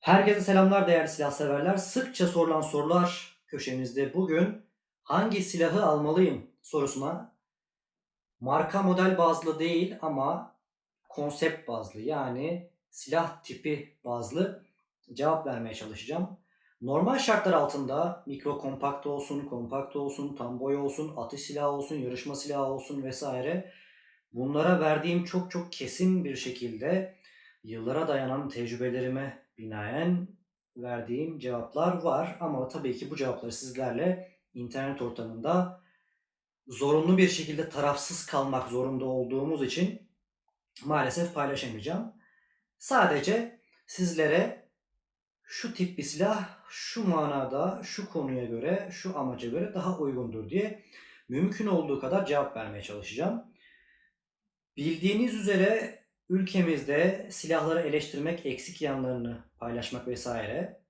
Herkese selamlar değerli silah severler. Sıkça sorulan sorular köşemizde bugün hangi silahı almalıyım sorusuna marka model bazlı değil ama konsept bazlı yani silah tipi bazlı cevap vermeye çalışacağım. Normal şartlar altında mikro kompakt olsun, kompakt olsun, tam boy olsun, atış silahı olsun, yarışma silahı olsun vesaire bunlara verdiğim çok çok kesin bir şekilde yıllara dayanan tecrübelerime binaen verdiğim cevaplar var ama tabii ki bu cevapları sizlerle internet ortamında zorunlu bir şekilde tarafsız kalmak zorunda olduğumuz için maalesef paylaşamayacağım. Sadece sizlere şu tip bir silah şu manada, şu konuya göre, şu amaca göre daha uygundur diye mümkün olduğu kadar cevap vermeye çalışacağım. Bildiğiniz üzere ülkemizde silahları eleştirmek, eksik yanlarını paylaşmak vesaire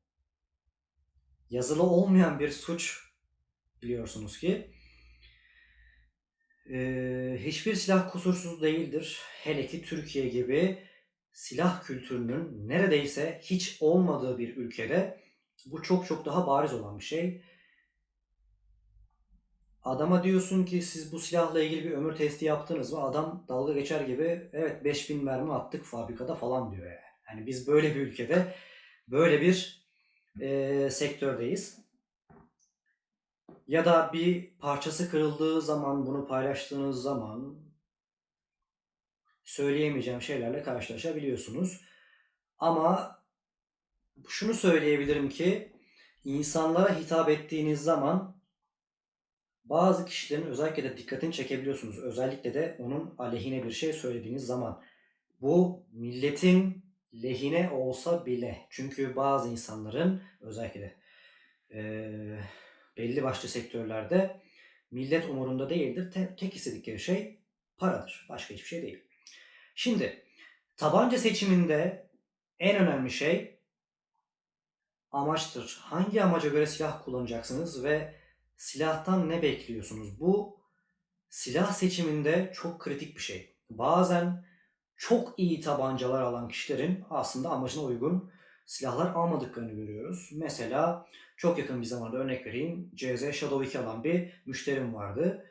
yazılı olmayan bir suç biliyorsunuz ki. Ee, hiçbir silah kusursuz değildir. Hele ki Türkiye gibi silah kültürünün neredeyse hiç olmadığı bir ülkede bu çok çok daha bariz olan bir şey. Adama diyorsun ki siz bu silahla ilgili bir ömür testi yaptınız mı? Adam dalga geçer gibi evet 5000 mermi attık fabrikada falan diyor yani. Hani biz böyle bir ülkede böyle bir e, sektördeyiz. Ya da bir parçası kırıldığı zaman bunu paylaştığınız zaman söyleyemeyeceğim şeylerle karşılaşabiliyorsunuz. Ama şunu söyleyebilirim ki insanlara hitap ettiğiniz zaman bazı kişilerin özellikle de dikkatini çekebiliyorsunuz. Özellikle de onun aleyhine bir şey söylediğiniz zaman. Bu milletin lehine olsa bile. Çünkü bazı insanların özellikle de eee, belli başlı sektörlerde millet umurunda değildir. Te- tek istedikleri şey paradır. Başka hiçbir şey değil. Şimdi tabanca seçiminde en önemli şey amaçtır. Hangi amaca göre silah kullanacaksınız ve silahtan ne bekliyorsunuz? Bu silah seçiminde çok kritik bir şey. Bazen çok iyi tabancalar alan kişilerin aslında amacına uygun silahlar almadıklarını görüyoruz. Mesela çok yakın bir zamanda örnek vereyim. CZ Shadow 2 alan bir müşterim vardı.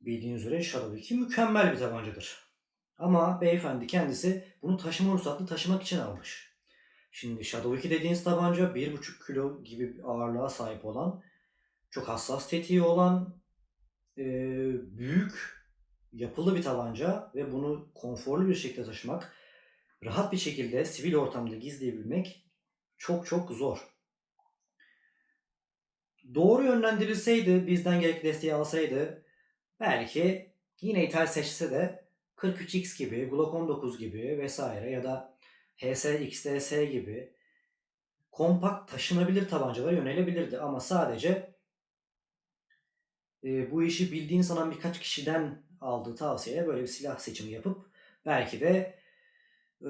Bildiğiniz üzere Shadow 2 mükemmel bir tabancadır. Ama beyefendi kendisi bunu taşıma ruhsatlı taşımak için almış. Şimdi Shadow 2 dediğiniz tabanca 1,5 kilo gibi bir ağırlığa sahip olan, çok hassas tetiği olan, e, büyük yapılı bir tabanca ve bunu konforlu bir şekilde taşımak, rahat bir şekilde sivil ortamda gizleyebilmek çok çok zor. Doğru yönlendirilseydi, bizden gerekli desteği alsaydı belki yine ithal seçse de 43X gibi, Glock 19 gibi vesaire ya da HS XDS gibi kompakt taşınabilir tabancalara yönelebilirdi ama sadece e, bu işi bildiğini sanan birkaç kişiden aldığı tavsiyeyle böyle bir silah seçimi yapıp belki de e,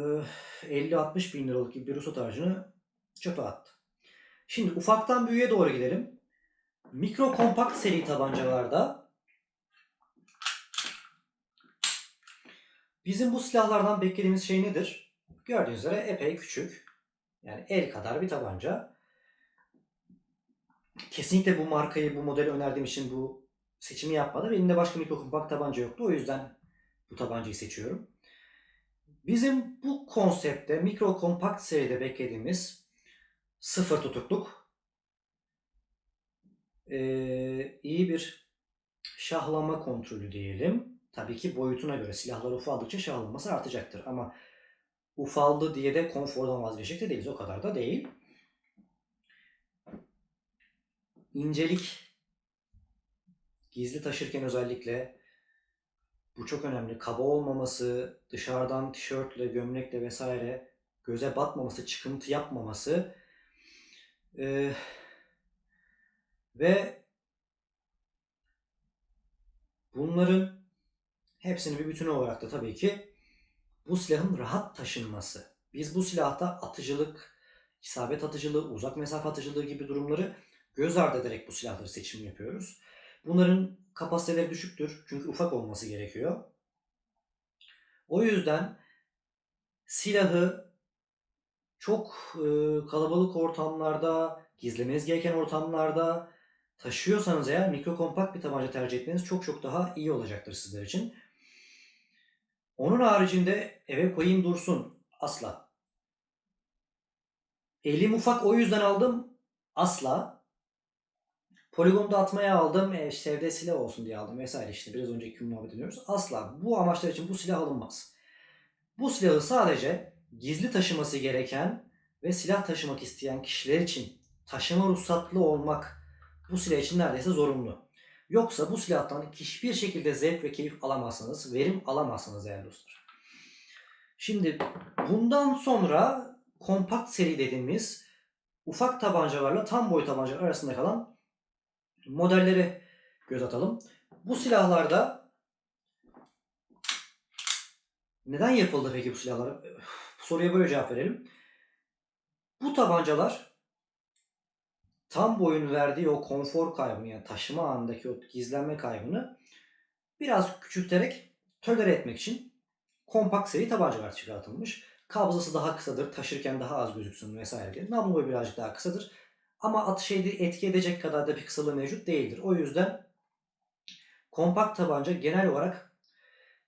50-60 bin liralık gibi bir ruhsat harcını çöpe attı. Şimdi ufaktan büyüğe doğru gidelim. Mikro kompakt seri tabancalarda bizim bu silahlardan beklediğimiz şey nedir? Gördüğünüz üzere epey küçük. Yani el kadar bir tabanca. Kesinlikle bu markayı, bu modeli önerdiğim için bu seçimi yapmadım. Elimde başka mikro kompakt tabanca yoktu. O yüzden bu tabancayı seçiyorum. Bizim bu konsepte mikro kompakt seride beklediğimiz sıfır tutukluk, ee, iyi bir şahlama kontrolü diyelim. Tabii ki boyutuna göre silahlar ufaldıkça şahlaması artacaktır ama ufaldı diye de konfordan vazgeçecek de değiliz. O kadar da değil. İncelik gizli taşırken özellikle bu çok önemli. Kaba olmaması, dışarıdan tişörtle, gömlekle vesaire göze batmaması, çıkıntı yapmaması ee, ve bunların hepsini bir bütün olarak da tabii ki bu silahın rahat taşınması. Biz bu silahta atıcılık, isabet atıcılığı, uzak mesafe atıcılığı gibi durumları göz ardı ederek bu silahları seçim yapıyoruz. Bunların kapasiteleri düşüktür çünkü ufak olması gerekiyor. O yüzden silahı çok e, kalabalık ortamlarda, gizlemeniz gereken ortamlarda taşıyorsanız eğer mikro kompakt bir tabanca tercih etmeniz çok çok daha iyi olacaktır sizler için. Onun haricinde eve koyayım dursun. Asla. Elim ufak o yüzden aldım. Asla. Poligonda atmaya aldım. E, işte evde silah olsun diye aldım vesaire işte biraz önceki gün muhabbet ediyoruz. Asla. Bu amaçlar için bu silah alınmaz. Bu silahı sadece gizli taşıması gereken ve silah taşımak isteyen kişiler için taşıma ruhsatlı olmak bu silah için neredeyse zorunlu. Yoksa bu silahtan hiçbir şekilde zevk ve keyif alamazsınız, verim alamazsınız değerli dostlar. Şimdi bundan sonra kompakt seri dediğimiz ufak tabancalarla tam boy tabancalar arasında kalan modelleri göz atalım. Bu silahlarda neden yapıldı peki bu silahlar? Bu soruya böyle cevap verelim. Bu tabancalar tam boyun verdiği o konfor kaybını yani taşıma anındaki o gizlenme kaybını biraz küçülterek tolere etmek için kompakt seri tabancalar çıkartılmış. Kabzası daha kısadır, taşırken daha az gözüksün vesaire diye. Namlu boyu birazcık daha kısadır. Ama atış etki edecek kadar da kısalığı mevcut değildir. O yüzden kompakt tabanca genel olarak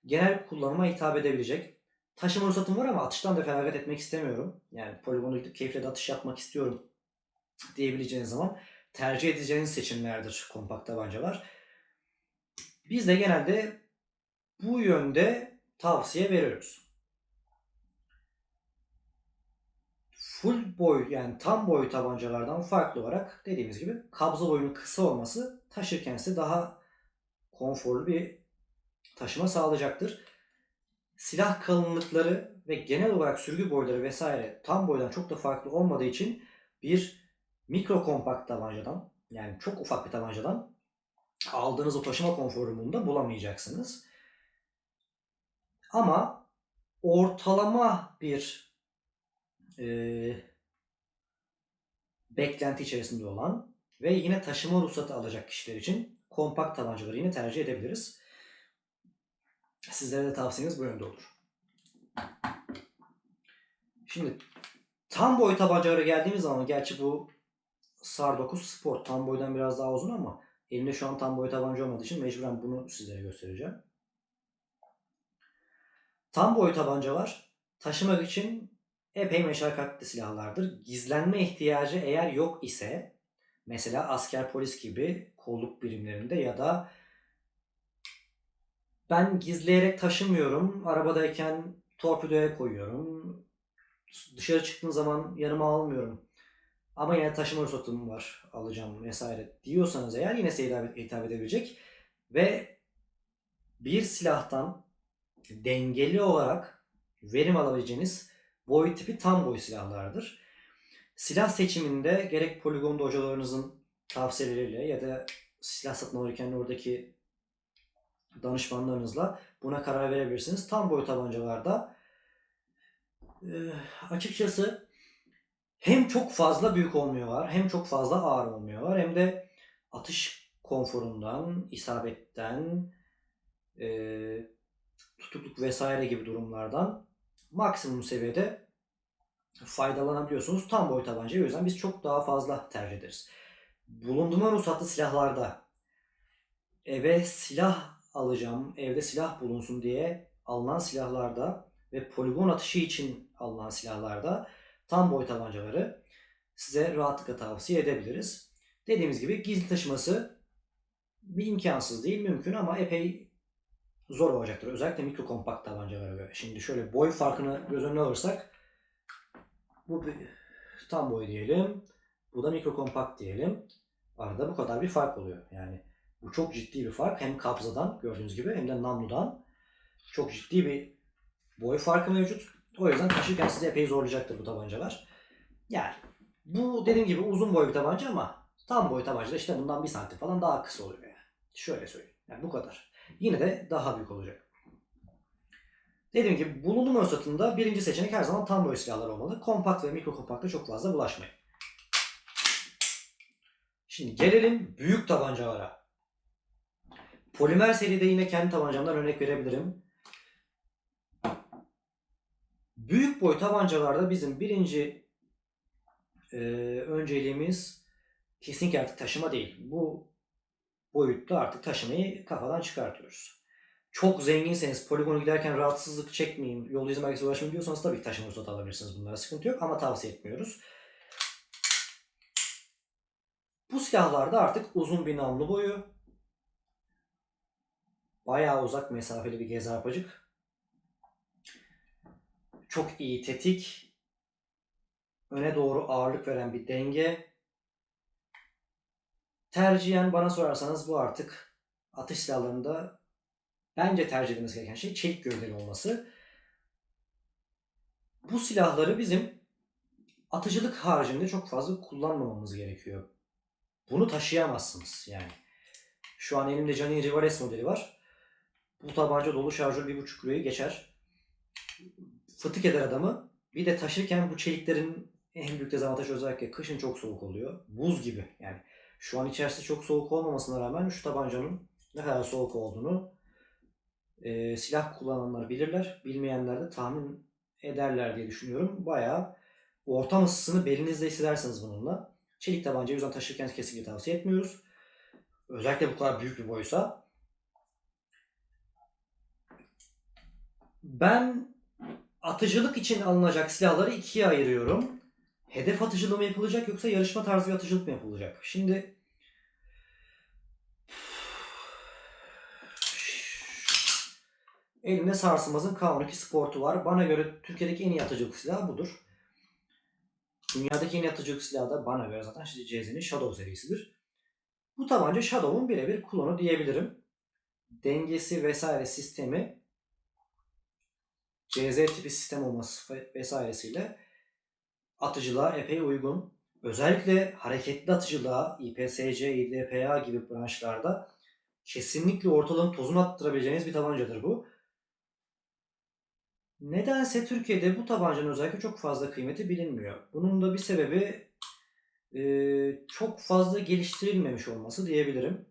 genel kullanıma hitap edebilecek. Taşıma ruhsatım var ama atıştan da feragat etmek istemiyorum. Yani poligona keyifle de atış yapmak istiyorum diyebileceğiniz zaman tercih edeceğiniz seçimlerdir kompakt tabancalar. Biz de genelde bu yönde tavsiye veriyoruz. Full boy yani tam boy tabancalardan farklı olarak dediğimiz gibi kabza boyunun kısa olması taşırken size daha konforlu bir taşıma sağlayacaktır. Silah kalınlıkları ve genel olarak sürgü boyları vesaire tam boydan çok da farklı olmadığı için bir mikro kompakt tabancadan yani çok ufak bir tabancadan aldığınız o taşıma konforunu da bulamayacaksınız. Ama ortalama bir e, beklenti içerisinde olan ve yine taşıma ruhsatı alacak kişiler için kompakt tabancaları yine tercih edebiliriz. Sizlere de tavsiyemiz bu yönde olur. Şimdi tam boy tabancalara geldiğimiz zaman gerçi bu SAR 9 Sport tam boydan biraz daha uzun ama elimde şu an tam boy tabanca olmadığı için mecburen bunu sizlere göstereceğim. Tam boy tabancalar taşımak için epey meşakkatli silahlardır. Gizlenme ihtiyacı eğer yok ise mesela asker polis gibi kolluk birimlerinde ya da ben gizleyerek taşımıyorum. Arabadayken torpidoya koyuyorum. Dışarı çıktığım zaman yanıma almıyorum. Ama yine taşıma ruhsatım var alacağım vesaire diyorsanız eğer yine size hitap edebilecek ve bir silahtan dengeli olarak verim alabileceğiniz boy tipi tam boy silahlardır. Silah seçiminde gerek poligonda hocalarınızın tavsiyeleriyle ya da silah satın alırken oradaki danışmanlarınızla buna karar verebilirsiniz. Tam boy tabancalarda e, açıkçası hem çok fazla büyük olmuyorlar hem çok fazla ağır olmuyorlar hem de atış konforundan, isabetten, e, tutukluk vesaire gibi durumlardan maksimum seviyede faydalanabiliyorsunuz tam boy tabancayı. O yüzden biz çok daha fazla tercih ederiz. Bulundurma ruhsatlı silahlarda eve silah alacağım, evde silah bulunsun diye alınan silahlarda ve poligon atışı için alınan silahlarda tam boy tabancaları size rahatlıkla tavsiye edebiliriz. Dediğimiz gibi gizli taşıması bir imkansız değil, mümkün ama epey zor olacaktır. Özellikle mikro kompakt tabancalara göre. Şimdi şöyle boy farkını göz önüne alırsak bu bir, tam boy diyelim. Bu da mikro kompakt diyelim. Arada bu kadar bir fark oluyor. Yani bu çok ciddi bir fark. Hem kabzadan gördüğünüz gibi hem de namludan çok ciddi bir boy farkı mevcut. O yüzden taşırken sizi epey zorlayacaktır bu tabancalar. Yani bu dediğim gibi uzun boy bir tabanca ama tam boy tabanca işte bundan bir santim falan daha kısa oluyor yani. Şöyle söyleyeyim. Yani bu kadar. Yine de daha büyük olacak. Dediğim gibi bulunma ruhsatında birinci seçenek her zaman tam boy silahlar olmalı. Kompakt ve mikro kompakta çok fazla bulaşmayın. Şimdi gelelim büyük tabancalara. Polimer seride yine kendi tabancamdan örnek verebilirim. Büyük boy tabancalarda bizim birinci e, önceliğimiz kesinlikle artık taşıma değil. Bu boyutta artık taşımayı kafadan çıkartıyoruz. Çok zenginseniz poligona giderken rahatsızlık çekmeyin, yol izin merkezine ulaşmayın diyorsanız tabii ki taşıma ruhsatı alabilirsiniz. Bunlara sıkıntı yok ama tavsiye etmiyoruz. Bu silahlarda artık uzun bir namlu boyu, bayağı uzak mesafeli bir gezi arpacık, çok iyi tetik, öne doğru ağırlık veren bir denge. Tercihen bana sorarsanız bu artık atış silahlarında bence tercih edilmesi gereken şey çelik gövdeli olması. Bu silahları bizim atıcılık haricinde çok fazla kullanmamamız gerekiyor. Bunu taşıyamazsınız yani. Şu an elimde Gianni Rivales modeli var. Bu tabanca dolu şarjör 1.5 kiloyu geçer. Fıtık eder adamı. Bir de taşırken bu çeliklerin en büyük dezavantajı özellikle kışın çok soğuk oluyor. Buz gibi yani. Şu an içerisi çok soğuk olmamasına rağmen şu tabancanın ne kadar soğuk olduğunu e, silah kullananlar bilirler. Bilmeyenler de tahmin ederler diye düşünüyorum. Bayağı ortam ısısını belinizde hissedersiniz bununla. Çelik tabancayı yüzden taşırken kesinlikle tavsiye etmiyoruz. Özellikle bu kadar büyük bir boysa. Ben atıcılık için alınacak silahları ikiye ayırıyorum. Hedef atıcılığı mı yapılacak yoksa yarışma tarzı bir atıcılık mı yapılacak? Şimdi elimde Sarsılmaz'ın K12 Sport'u var. Bana göre Türkiye'deki en iyi atıcılık silahı budur. Dünyadaki en iyi atıcılık silahı da bana göre zaten CZ'nin Shadow serisidir. Bu tabanca Shadow'un birebir klonu diyebilirim. Dengesi vesaire sistemi CZ tipi sistem olması vesairesiyle atıcılığa epey uygun. Özellikle hareketli atıcılığa, IPSC, IDPA gibi branşlarda kesinlikle ortalığın tozunu attırabileceğiniz bir tabancadır bu. Nedense Türkiye'de bu tabancanın özellikle çok fazla kıymeti bilinmiyor. Bunun da bir sebebi e, çok fazla geliştirilmemiş olması diyebilirim.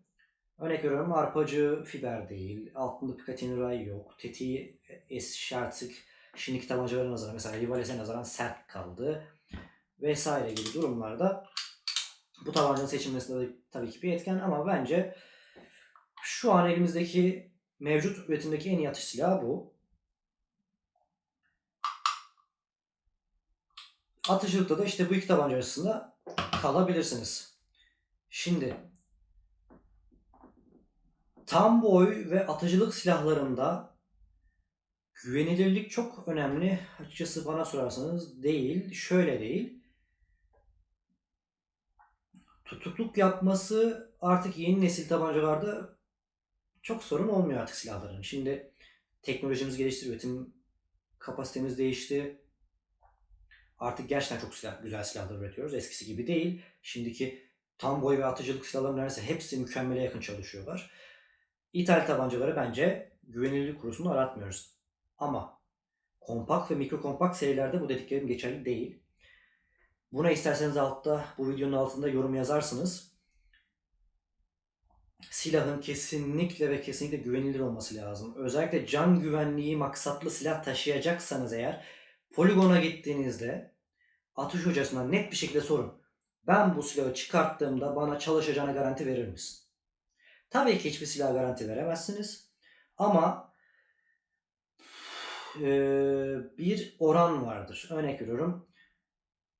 Örnek veriyorum arpacı fiber değil, altında Picatinny ray yok, tetiği es şartık, şimdiki tabancalara nazaran mesela Rivales'e nazaran sert kaldı vesaire gibi durumlarda bu tabancanın seçilmesinde de tabii ki bir etken ama bence şu an elimizdeki mevcut üretimdeki en iyi atış silahı bu. Atıcılıkta da işte bu iki tabanca arasında kalabilirsiniz. Şimdi tam boy ve atıcılık silahlarında güvenilirlik çok önemli. Açıkçası bana sorarsanız değil. Şöyle değil. Tutukluk yapması artık yeni nesil tabancalarda çok sorun olmuyor artık silahların. Şimdi teknolojimiz gelişti, üretim kapasitemiz değişti. Artık gerçekten çok silah, güzel silahlar üretiyoruz. Eskisi gibi değil. Şimdiki tam boy ve atıcılık silahların neredeyse hepsi mükemmele yakın çalışıyorlar. İthal tabancaları bence güvenilirlik kurusunu aratmıyoruz. Ama kompakt ve mikro kompakt serilerde bu dediklerim geçerli değil. Buna isterseniz altta bu videonun altında yorum yazarsınız. Silahın kesinlikle ve kesinlikle güvenilir olması lazım. Özellikle can güvenliği maksatlı silah taşıyacaksanız eğer poligona gittiğinizde atış hocasına net bir şekilde sorun. Ben bu silahı çıkarttığımda bana çalışacağına garanti verir misin? Tabii ki hiçbir silah garanti veremezsiniz. Ama e, bir oran vardır. Örnek veriyorum.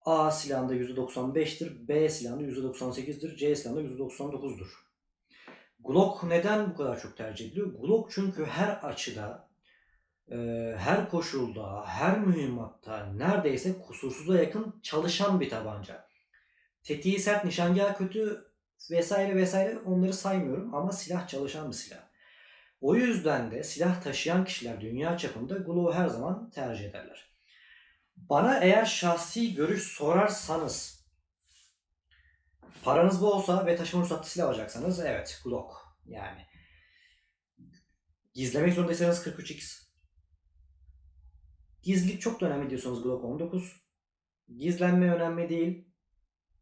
A silahında %95'tir, B silahında %98'dir, C silahında %99'dur. Glock neden bu kadar çok tercih ediliyor? Glock çünkü her açıda, e, her koşulda, her mühimmatta neredeyse kusursuza yakın çalışan bir tabanca. Tetiği sert, nişangahı kötü vesaire vesaire onları saymıyorum ama silah çalışan bir silah. O yüzden de silah taşıyan kişiler dünya çapında Glock'u her zaman tercih ederler. Bana eğer şahsi görüş sorarsanız paranız bolsa ve taşıma ruhsatlı silah alacaksanız evet Glock yani. Gizlemek zorundaysanız 43x. Gizlilik çok da önemli diyorsanız Glock 19. Gizlenme önemli değil.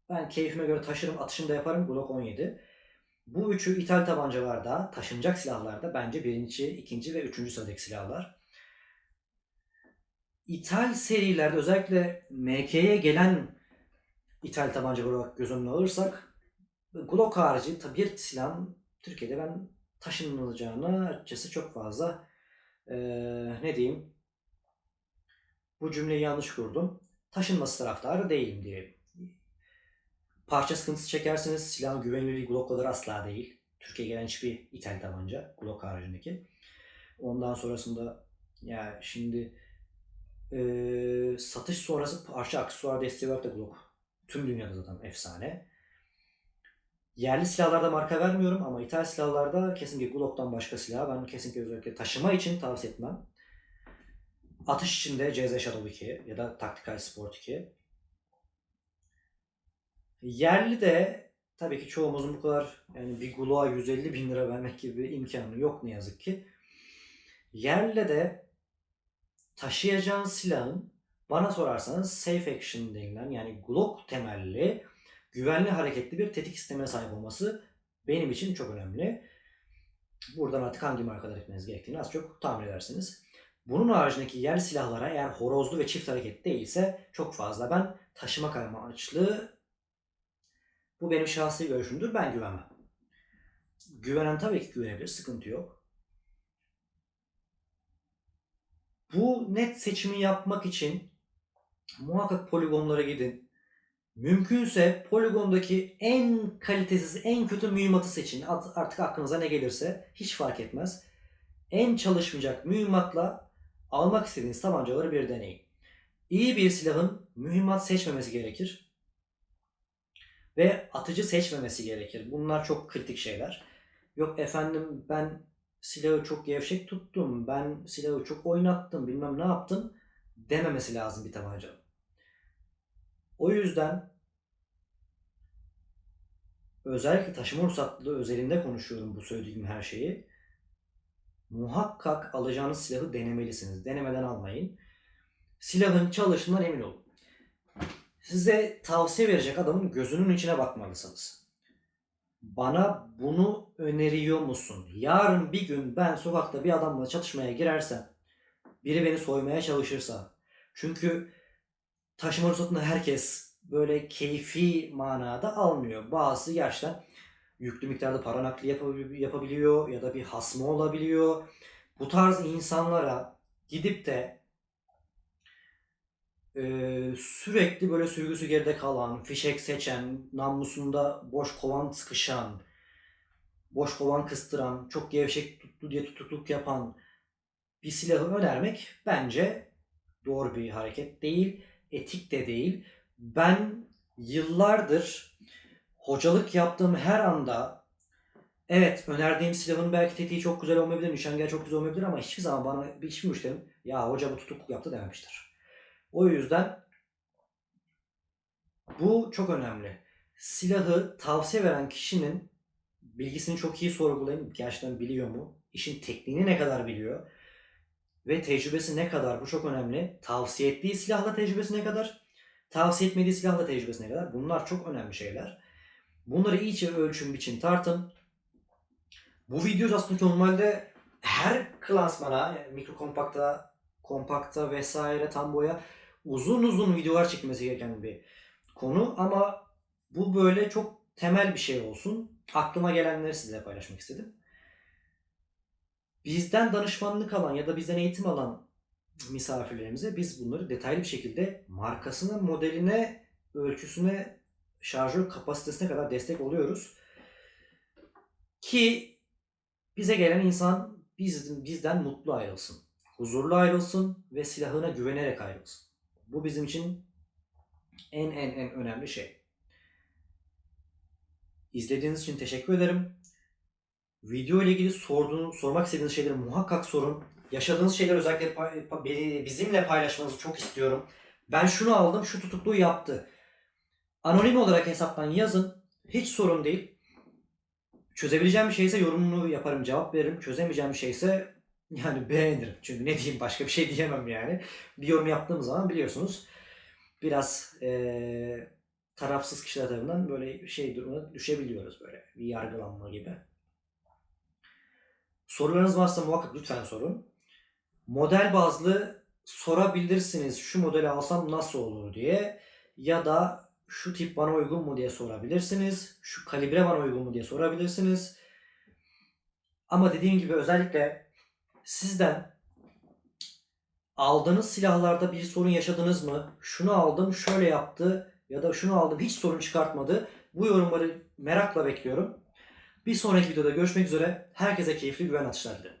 Ben keyfime göre taşırım, atışımı da yaparım. Glock 17. Bu üçü ithal tabancalarda, taşınacak silahlarda bence birinci, ikinci ve üçüncü sıradaki silahlar. İthal serilerde özellikle MK'ye gelen İthal tabanca olarak göz önüne alırsak Glock harici bir silahın Türkiye'de ben taşınılacağını açıkçası çok fazla eee, ne diyeyim bu cümleyi yanlış kurdum. Taşınması taraftarı değilim diyelim. Parça sıkıntısı çekerseniz silahın güvenilirliği Glock kadar asla değil. Türkiye'ye gelen hiçbir ithal tabanca Glock haricindeki. Ondan sonrasında ya şimdi eee, satış sonrası parça aksesuar desteği olarak da Glock tüm dünyada zaten efsane. Yerli silahlarda marka vermiyorum ama ithal silahlarda kesinlikle Glock'tan başka silah ben kesinlikle özellikle taşıma için tavsiye etmem. Atış için de CZ Shadow 2 ya da Tactical Sport 2. Yerli de tabii ki çoğumuzun bu kadar yani bir Glock'a 150 bin lira vermek gibi bir imkanı yok ne yazık ki. Yerli de taşıyacağın silahın bana sorarsanız safe action denilen yani Glock temelli güvenli hareketli bir tetik sistemine sahip olması benim için çok önemli. Buradan artık hangi markalar etmeniz gerektiğini az çok tahmin edersiniz. Bunun haricindeki yerli silahlara eğer horozlu ve çift hareket değilse çok fazla ben taşıma kayma amaçlı bu benim şahsi görüşümdür. Ben güvenmem. Güvenen tabii ki güvenebilir. Sıkıntı yok. Bu net seçimi yapmak için muhakkak poligonlara gidin. Mümkünse poligondaki en kalitesiz, en kötü mühimmatı seçin. Art- Artık aklınıza ne gelirse hiç fark etmez. En çalışmayacak mühimmatla almak istediğiniz tabancaları bir deneyin. İyi bir silahın mühimmat seçmemesi gerekir. Ve atıcı seçmemesi gerekir. Bunlar çok kritik şeyler. Yok efendim ben silahı çok gevşek tuttum, ben silahı çok oynattım, bilmem ne yaptım dememesi lazım bir tabancanın. O yüzden özellikle taşıma ruhsatlı özelinde konuşuyorum bu söylediğim her şeyi. Muhakkak alacağınız silahı denemelisiniz. Denemeden almayın. Silahın çalıştığından emin olun. Size tavsiye verecek adamın gözünün içine bakmalısınız. Bana bunu öneriyor musun? Yarın bir gün ben sokakta bir adamla çatışmaya girersem, biri beni soymaya çalışırsa, çünkü taşıma ruhsatını herkes böyle keyfi manada almıyor. Bazısı gerçekten yüklü miktarda para nakli yapabil- yapabiliyor ya da bir hasmı olabiliyor. Bu tarz insanlara gidip de e, sürekli böyle sürgüsü geride kalan, fişek seçen, namlusunda boş kovan sıkışan, boş kovan kıstıran, çok gevşek tuttu diye tutukluk yapan bir silahı önermek bence doğru bir hareket değil, etik de değil. Ben yıllardır hocalık yaptığım her anda evet önerdiğim silahın belki tetiği çok güzel olmayabilir, nişangahı çok güzel olmayabilir ama hiçbir zaman bana hiçbir müşterim ya hoca bu tutukluk yaptı dememiştir. O yüzden bu çok önemli. Silahı tavsiye veren kişinin bilgisini çok iyi sorgulayın. Gerçekten biliyor mu? İşin tekniğini ne kadar biliyor? Ve tecrübesi ne kadar? Bu çok önemli. Tavsiye ettiği silahla tecrübesi ne kadar? Tavsiye etmediği silahla tecrübesi ne kadar? Bunlar çok önemli şeyler. Bunları iyice ölçün biçin tartın. Bu video aslında normalde her klasmana, mikro kompakta, kompakta vesaire tam boya uzun uzun videolar çekilmesi gereken bir konu ama bu böyle çok temel bir şey olsun. Aklıma gelenleri sizinle paylaşmak istedim. Bizden danışmanlık alan ya da bizden eğitim alan misafirlerimize biz bunları detaylı bir şekilde markasına, modeline, ölçüsüne, şarjör kapasitesine kadar destek oluyoruz. Ki bize gelen insan biz, bizden mutlu ayrılsın. Huzurlu ayrılsın ve silahına güvenerek ayrılsın. Bu bizim için en en en önemli şey. İzlediğiniz için teşekkür ederim. Video ile ilgili sorduğunuz, sormak istediğiniz şeyleri muhakkak sorun. Yaşadığınız şeyleri özellikle bizimle paylaşmanızı çok istiyorum. Ben şunu aldım, şu tutukluğu yaptı. Anonim olarak hesaptan yazın. Hiç sorun değil. Çözebileceğim bir şeyse yorumunu yaparım, cevap veririm. Çözemeyeceğim bir şeyse yani beğenirim. Çünkü ne diyeyim başka bir şey diyemem yani. Bir yorum yaptığım zaman biliyorsunuz biraz eee, tarafsız kişiler tarafından böyle şey durumuna düşebiliyoruz böyle bir yargılanma gibi. Sorularınız varsa muhakkak lütfen sorun. Model bazlı sorabilirsiniz şu modeli alsam nasıl olur diye ya da şu tip bana uygun mu diye sorabilirsiniz. Şu kalibre bana uygun mu diye sorabilirsiniz. Ama dediğim gibi özellikle sizden aldığınız silahlarda bir sorun yaşadınız mı? Şunu aldım şöyle yaptı ya da şunu aldım hiç sorun çıkartmadı. Bu yorumları merakla bekliyorum. Bir sonraki videoda görüşmek üzere. Herkese keyifli güven atışlar dilerim.